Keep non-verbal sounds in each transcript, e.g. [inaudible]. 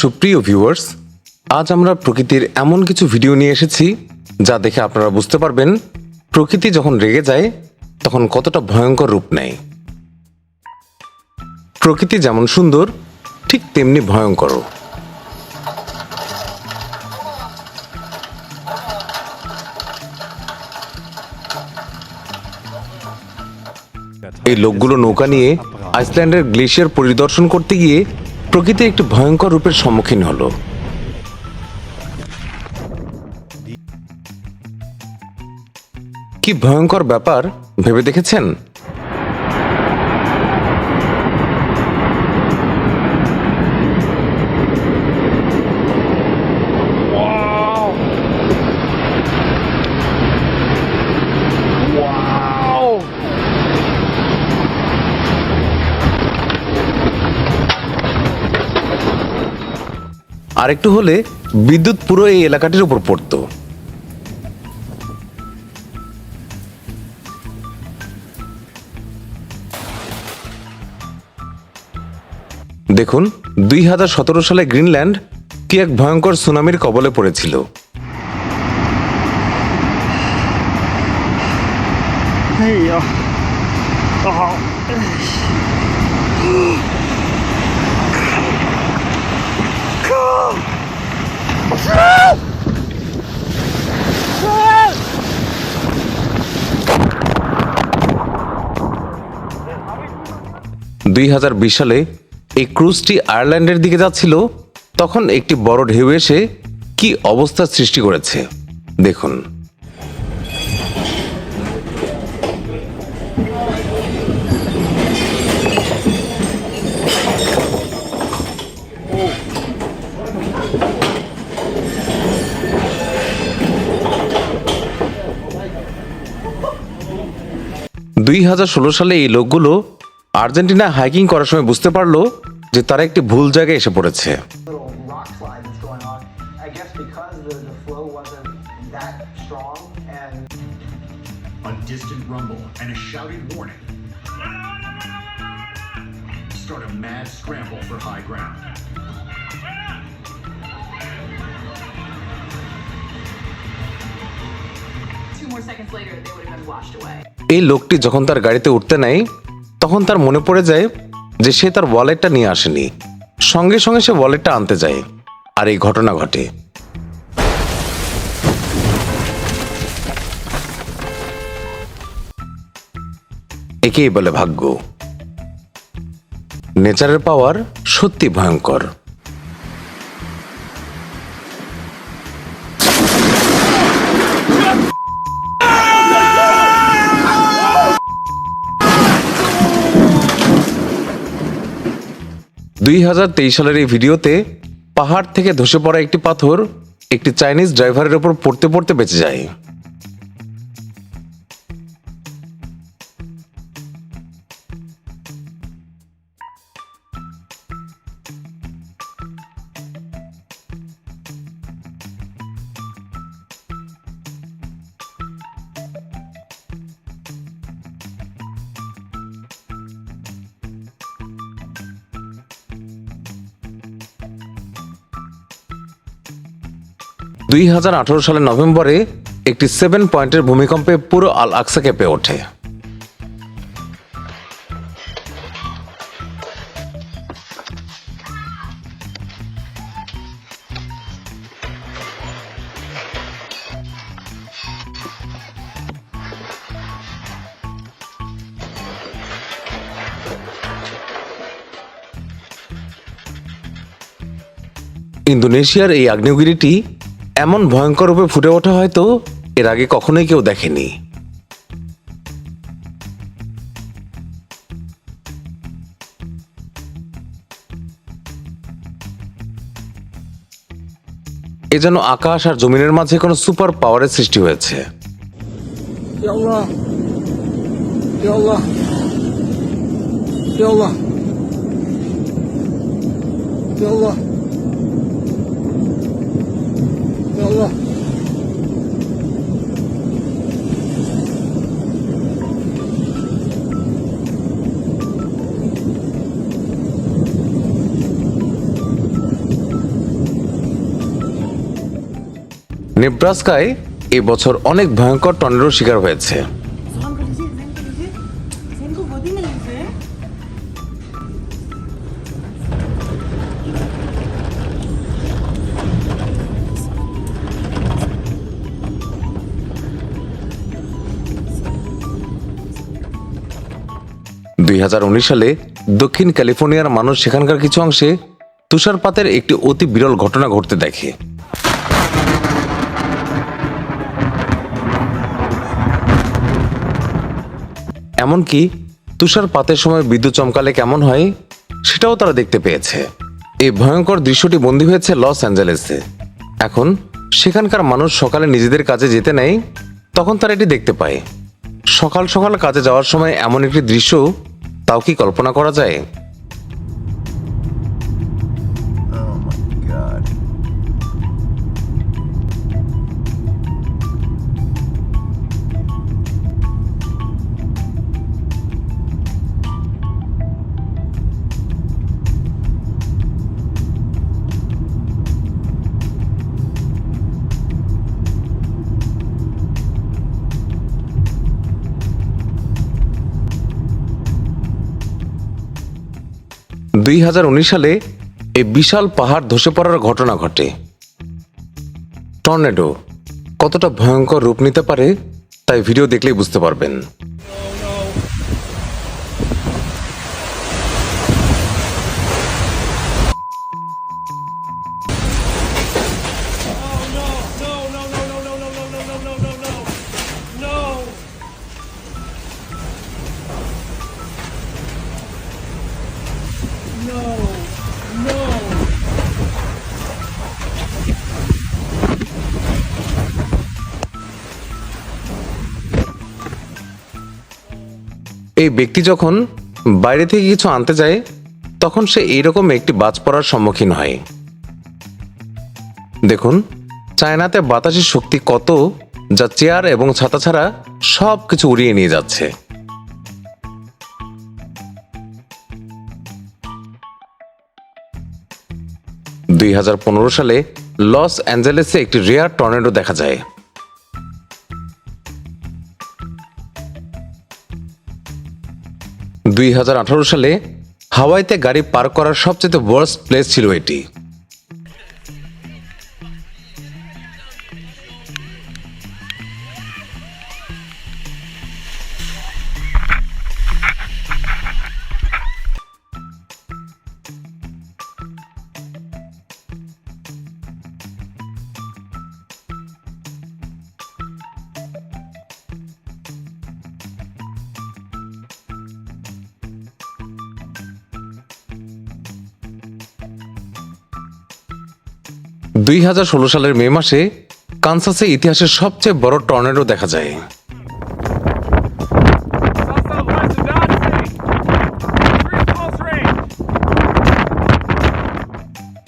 সুপ্রিয় ভিউয়ার্স আজ আমরা প্রকৃতির এমন কিছু ভিডিও নিয়ে এসেছি যা দেখে আপনারা বুঝতে পারবেন প্রকৃতি যখন রেগে যায়, তখন কতটা ভয়ঙ্কর রূপ নেয়। প্রকৃতি যেমন সুন্দর, ঠিক তেমনি ভয়ঙ্কর এই লোকগুলো নৌকা নিয়ে আইসল্যান্ডের গ্লেশিয়ার পরিদর্শন করতে গিয়ে প্রকৃতির একটি ভয়ঙ্কর রূপের সম্মুখীন হলো। কি ভয়ঙ্কর ব্যাপার ভেবে দেখেছেন? আরেকটু হলে বিদ্যুৎ পুরো এই এলাকাটির উপর পড়তো দেখুন দুই হাজার সতেরো সালে গ্রিনল্যান্ড কি এক ভয়ঙ্কর সুনামির কবলে পড়েছিল Hey, uh, oh. দুই হাজার বিশ সালে এই ক্রুজটি আয়ারল্যান্ডের দিকে যাচ্ছিল, তখন একটি বড় ঢেউ এসে কি অবস্থার সৃষ্টি করেছে? দেখুন। দুই হাজার ষোলো সালে এই লোকগুলো আর্জেন্টিনা হাইকিং করার সময় বুঝতে পারল যে তারা একটি ভুল জায়গায় এসে পড়েছে। এই লোকটি যখন তার গাড়িতে উঠতে নেয় তখন তার মনে পড়ে যায় যে সে তার ওয়ালেটটা নিয়ে আসেনি। সঙ্গে সঙ্গে সে ওয়ালেটটা আনতে যায় আর এই ঘটনা ঘটে। একেই বলে ভাগ্য। নেচারের পাওয়ার সত্যি ভয়ঙ্কর। দুই হাজার তেইশ সালের এই ভিডিওতে পাহাড় থেকে ধসে পড়া একটি পাথর একটি চাইনিজ ড্রাইভারের ওপর পড়তে পড়তে বেঁচে যায়। দুই হাজার আঠারো সালের নভেম্বরে একটি সেভেন পয়েন্টের ভূমিকম্পে পুরো আল আকসা কেঁপে ওঠে। ইন্দোনেশিয়ার এই আগ্নেয়গিরিটি এমন ভয়ঙ্কর রূপে ফুটে ওঠা হয়তো এর আগে কখনোই কেউ দেখেনি। এ যেন আকাশ আর জমিনের মাঝে কোনো সুপার পাওয়ারের সৃষ্টি হয়েছে। Ya নেব্রাস্কায় এবছর অনেক ভয়ঙ্কর টর্নেডোর শিকার হয়েছে Saan kalize, saan kalize. Saan ko body na lize. দুই সালে দক্ষিণ ক্যালিফোর্নিয়ার মানুষ সেখানকার কিছু অংশে তুষারপাতের একটি অতি বিরল ঘটনা ঘটতে দেখে এমনকি তুষারপাতের সময় বিদ্যুৎ চমকালে কেমন হয়? সেটাও তারা দেখতে পেয়েছে। এই ভয়ঙ্কর দৃশ্যটি বন্দী হয়েছে লস অ্যাঞ্জেলেসে। এখন, সেখানকার মানুষ সকালে নিজেদের কাজে যেতে নেয়, তখন তারা এটি দেখতে পায়। সকাল সকাল কাজে যাওয়ার সময় এমন একটি দৃশ্য, তাও কি কল্পনা করা যায়? দুই হাজার উনিশ সালে এই বিশাল পাহাড় ধসে পড়ার ঘটনা ঘটে। টর্নেডো কতটা ভয়ঙ্কর রূপ নিতে পারে, তাই ভিডিও দেখলেই বুঝতে পারবেন। এই ব্যক্তি যখন বাইরে থেকে কিছু আনতে যায়, তখন সে এইরকম একটি বাজ পড়ার সম্মুখীন হয়। দেখুন, চায়নাতে বাতাসের শক্তি কত যা চেয়ার এবং ছাতা ছাড়া সব কিছু উড়িয়ে নিয়ে যাচ্ছে। দুই হাজার পনেরো সালে লস অ্যাঞ্জেলেসে একটি রেয়ার টর্নেডো দেখা যায়। দুই হাজার আঠারো সালে হাওয়াইতে গাড়ি পার্ক করার সবচেয়ে ওয়ার্স্ট প্লেস ছিল এটি। দুই হাজার ষোলো সালের মে মাসে কানসাসে ইতিহাসের সবচেয়ে বড় টর্নেডো দেখা যায়।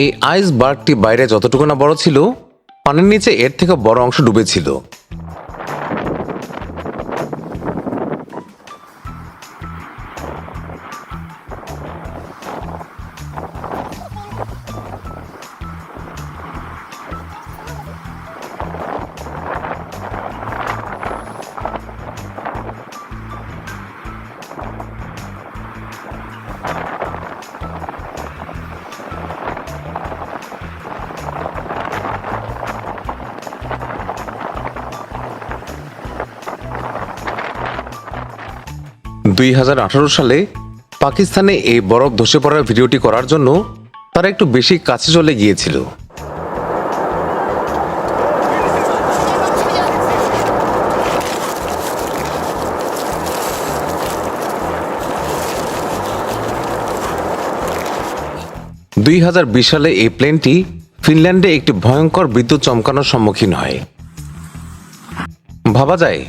এই আইস বার্গটি বাইরে যতটুকু না বড় ছিল, পানির নিচে এর থেকে বড় অংশ ডুবেছিল দুই হাজার আঠারো সালে পাকিস্তানে এই বরফ ধসে পড়ার ভিডিওটি করার জন্য তারা একটু বেশি কাছে চলে গিয়েছিল। দুই হাজার বিশ সালে এই প্লেনটি ফিনল্যান্ডে একটি ভয়ঙ্কর বিদ্যুৎ চমকানোর সম্মুখীন হয়। ভাবা যায়,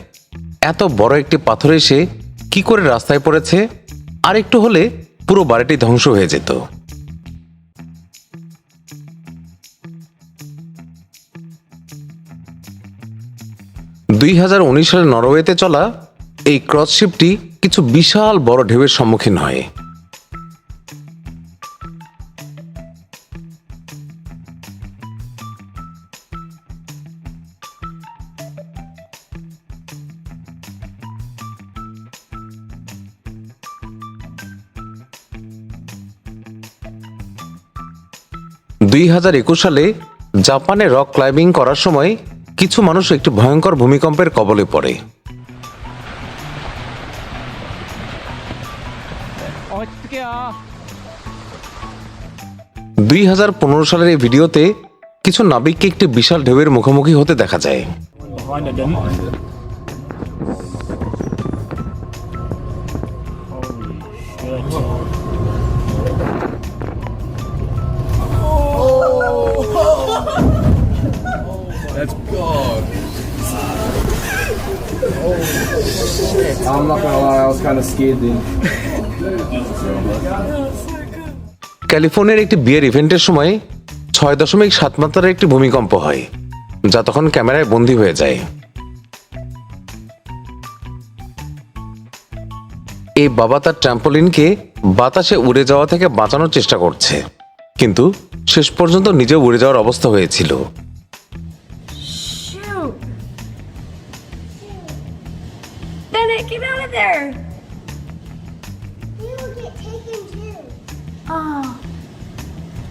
এত বড় একটি পাথর এসে কি করে রাস্তায় পড়েছে? আর একটু হলে পুরো বাড়িটি ধ্বংস হয়ে যেত। দুই হাজার উনিশ সালে নরওয়েতে চলা এই ক্রসশিপটি কিছু বিশাল বড় ঢেউয়ের সম্মুখীন হয়। দুই হাজার একুশ সালে জাপানে রক ক্লাইম্বিং করার সময় কিছু মানুষ একটি ভয়ঙ্কর ভূমিকম্পের কবলে পড়ে। দুই হাজার পনেরো সালের এই ভিডিওতে কিছু নাবিককে একটি বিশাল ঢেউয়ের মুখোমুখি হতে দেখা যায়। I'm not gonna lie, I was kind of scared then. ক্যালিফোর্নিয়ার একটি বিয়ের ইভেন্টের সময় ছয় দশমিক সাত মাত্রার একটি ভূমিকম্প হয় যা তখন ক্যামেরায় বন্দী হয়ে যায় এই বাবা তার ট্র্যাম্পোলিনকে বাতাসে উড়ে যাওয়া থেকে বাঁচানোর চেষ্টা করছে কিন্তু শেষ পর্যন্ত নিজেও উড়ে যাওয়ার অবস্থা হয়েছিল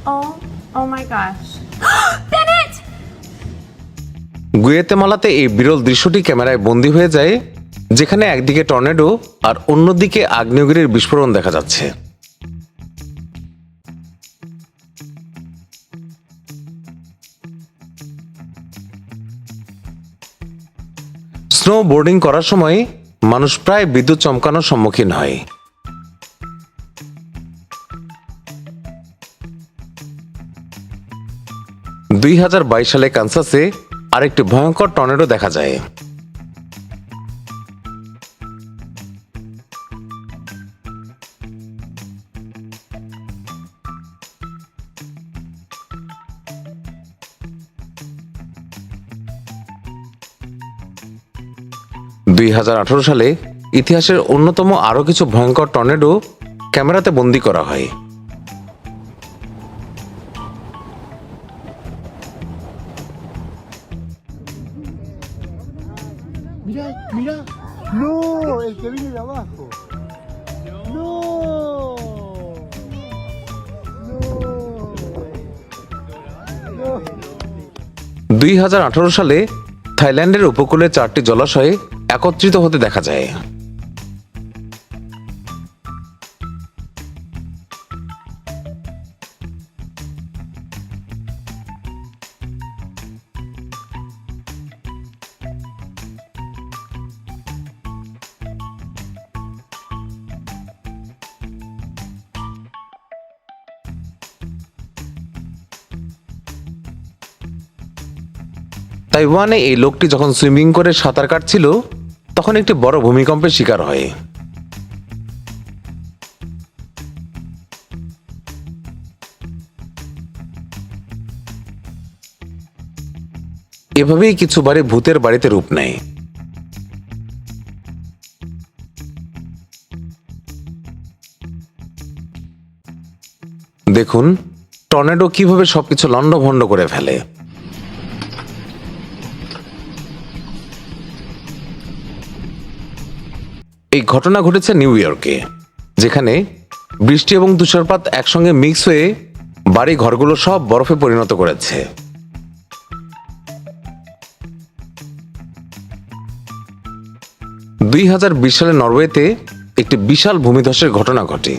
Oh. Oh my gosh. [gasps] Bennett! গুয়েতেমালাতে এই বিরল দৃশ্যটি ক্যামেরায় বন্দী হয়ে যায়, যেখানে একদিকে টর্নেডো আর অন্যদিকে আগ্নেয়গিরির বিস্ফোরণ দেখা যাচ্ছে স্নো বোর্ডিং করার সময় মানুষ প্রায় বিদ্যুৎ চমকানোর সম্মুখীন হয় দুই হাজার বাইশ সালে কানসাসে আরেকটি ভয়ঙ্কর টর্নেডো দেখা যায়। দুই হাজার আঠারো সালে ইতিহাসের অন্যতম আরও কিছু ভয়ঙ্কর টর্নেডো ক্যামেরাতে বন্দি করা হয়। Mira, mirá. No, el que viene de abajo. No. No. দুই হাজার আঠারো সালে থাইল্যান্ডের উপকূলে চারটি জলাশয়ে একত্রিত হতে দেখা যায় তাইওয়ানে এই লোকটি যখন সুইমিং করে সাঁতার কাটছিল, তখন একটি বড় ভূমিকম্পের শিকার হয়। এভাবেই কিছু বাড়ি ভূতের বাড়িতে রূপ নেয়। দেখুন, টর্নেডো কীভাবে সবকিছু লণ্ডভণ্ড করে ফেলে। এই ঘটনা ঘটেছে নিউ ইয়র্কে, যেখানে বৃষ্টি এবং তুষারপাত একসঙ্গে মিক্স হয়ে বাড়ি ঘরগুলো সব বরফে পরিণত করেছে। দুই হাজার বিশ সালে নরওয়েতে একটি বিশাল ভূমিধসের ঘটনা ঘটে।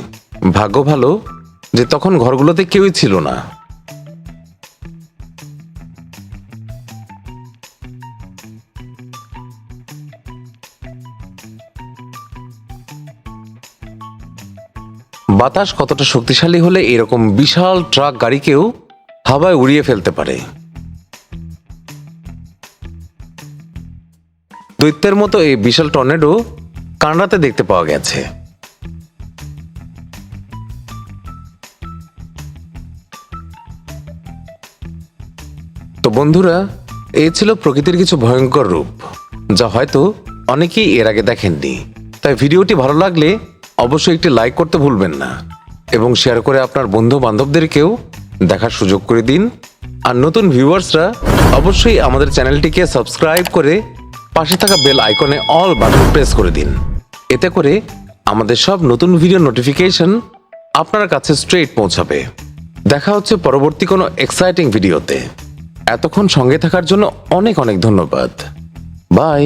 ভাগ্য ভালো যে তখন ঘরগুলোতে কেউই ছিল না। বাতাস কতটা শক্তিশালী হলে এরকম বিশাল ট্রাক গাড়িকেও হাওয়ায় উড়িয়ে ফেলতে পারে? দৈত্যের মতো এই বিশাল টর্নেডো কানাডাতে দেখতে পাওয়া গেছে। তো বন্ধুরা এই ছিল প্রকৃতির কিছু ভয়ঙ্কর রূপ, যা হয়তো অনেকেই এর আগে দেখেননি। তাই ভিডিওটি ভালো লাগলে অবশ্যই একটি লাইক করতে ভুলবেন না এবং শেয়ার করে আপনার বন্ধু বান্ধবদেরকেও দেখার সুযোগ করে দিন। আর নতুন ভিউয়ার্সরা অবশ্যই আমাদের চ্যানেলটিকে সাবস্ক্রাইব করে পাশে থাকা বেল আইকনে অল বাটন প্রেস করে দিন। এতে করে আমাদের সব নতুন ভিডিও নোটিফিকেশন আপনার কাছে স্ট্রেট পৌঁছাবে। দেখা হচ্ছে পরবর্তী কোনো এক্সাইটিং ভিডিওতে এতক্ষণ সঙ্গে থাকার জন্য অনেক অনেক ধন্যবাদ। বাই